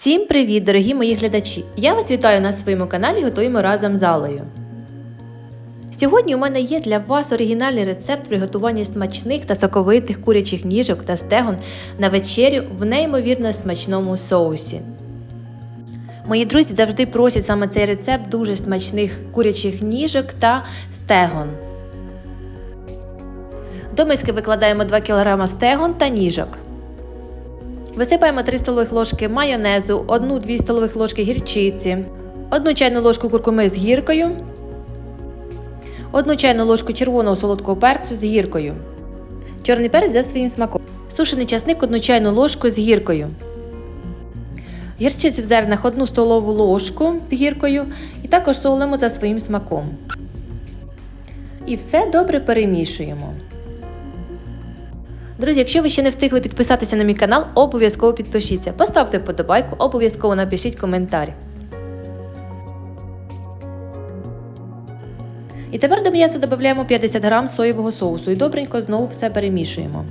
Всім привіт, дорогі мої глядачі! Я вас вітаю на своєму каналі Готуємо разом з Алею. Сьогодні у мене є для вас оригінальний рецепт приготування смачних та соковитих курячих ніжок та стегон на вечерю в неймовірно смачному соусі. Мої друзі завжди просять саме цей рецепт дуже смачних курячих ніжок та стегон. До миски викладаємо 2 кг стегон та ніжок. Висипаємо 3 столових ложки майонезу, 1-2 столових ложки гірчиці, 1 чайну ложку куркуми з гіркою, 1 чайну ложку червоного солодкого перцю з гіркою, чорний перець за своїм смаком, сушений часник 1 чайну ложку з гіркою, гірчицю в зернах 1 столову ложку з гіркою і також солимо за своїм смаком. І все добре перемішуємо. Друзі, якщо ви ще не встигли підписатися на мій канал, обов'язково підпишіться. Поставте вподобайку, обов'язково напишіть коментар. І тепер до м'яса додаємо 50 г соєвого соусу і добренько знову все перемішуємо.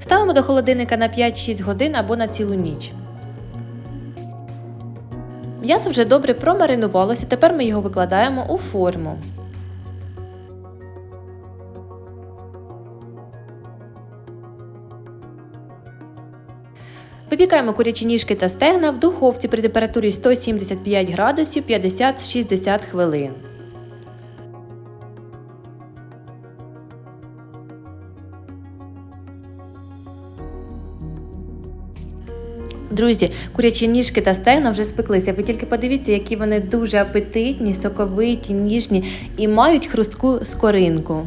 Ставимо до холодильника на 5-6 годин або на цілу ніч. М'ясо вже добре промаринувалося, тепер ми його викладаємо у форму. Випікаємо курячі ніжки та стегна в духовці при температурі 175 градусів 50-60 хвилин. Друзі, курячі ніжки та стегна вже спеклися. Ви тільки подивіться, які вони дуже апетитні, соковиті, ніжні і мають хрустку скоринку.